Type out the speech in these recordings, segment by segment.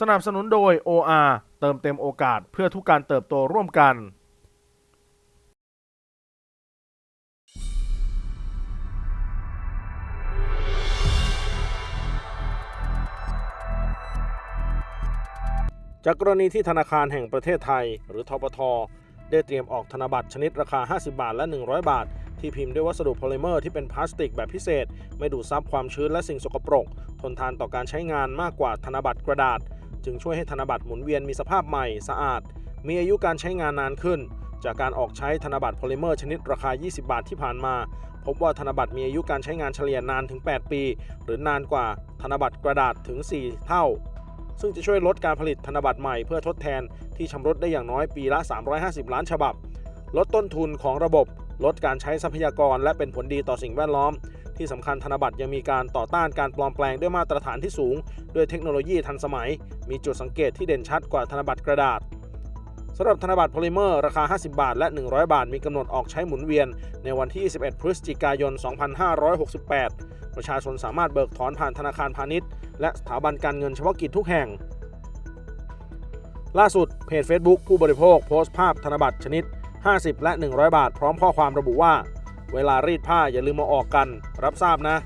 สนับสนุนโดย OR เติมเต็มโอกาสเพื่อทุกการเติบโตร่วมกัน จากกรณีที่ธนาคารแห่งประเทศไทย หรือทปทได้เตรียมออกธนบัตรชนิดราคา 50 บาท และ 100 บาท ที่พิมพ์ด้วยวัสดุโพลิเมอร์ที่เป็นพลาสติกแบบพิเศษ ไม่ดูดซับความชื้นและสิ่งสกปรก ทนทานต่อการใช้งานมากกว่าธนบัตรกระดาษ จึงช่วยให้ธนบัตรหมุนเวียนมีสภาพใหม่สะอาด มีอายุการใช้งานนานขึ้น จากการออกใช้ธนบัตรโพลิเมอร์ชนิดราคา 20 บาทที่ผ่านมา พบว่าธนบัตรมีอายุการใช้งานเฉลี่ยนานถึง 8 ปี หรือนานกว่าธนบัตรกระดาษถึง 4 เท่า ซึ่งจะช่วยลดการผลิตธนบัตรใหม่เพื่อทดแทนที่ชำรุดได้อย่างน้อยปีละ 350 ล้านฉบับ ลดต้นทุนของระบบ ลดการใช้ทรัพยากร และเป็นผลดีต่อสิ่งแวดล้อม ที่สำคัญธนบัตรยังมีการต่อต้านการปลอมแปลงด้วยมาตรฐานที่สูง ด้วยเทคโนโลยีทันสมัย มีจุดสังเกตที่เด่นชัดกว่าธนบัตรกระดาษสำหรับธนบัตรโพลิเมอร์ ราคา 50 บาท และ 100 บาท มีกำหนดออกใช้หมุนเวียน ในวันที่ 21 พฤศจิกายน 2568 ประชาชนสามารถเบิกถอนผ่านธนาคารพาณิชย์ และสถาบันการเงินเฉพาะกิจทุกแห่ง ล่าสุด เพจ Facebook ผู้บริโภค โพสต์ภาพธนบัตรชนิด 50 และ 100 บาท พร้อมข้อความระบุว่า เวลารีดผ้าอย่าลืมมาออกกัน รับทราบนะ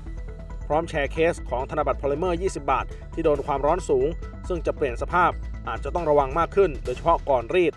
พร้อมแชร์เคสของธนบัตรโพลิเมอร์ 20 บาท ที่โดนความร้อนสูง ซึ่งจะเปลี่ยนสภาพอาจจะต้องระวังมากขึ้น โดยเฉพาะก่อนรีด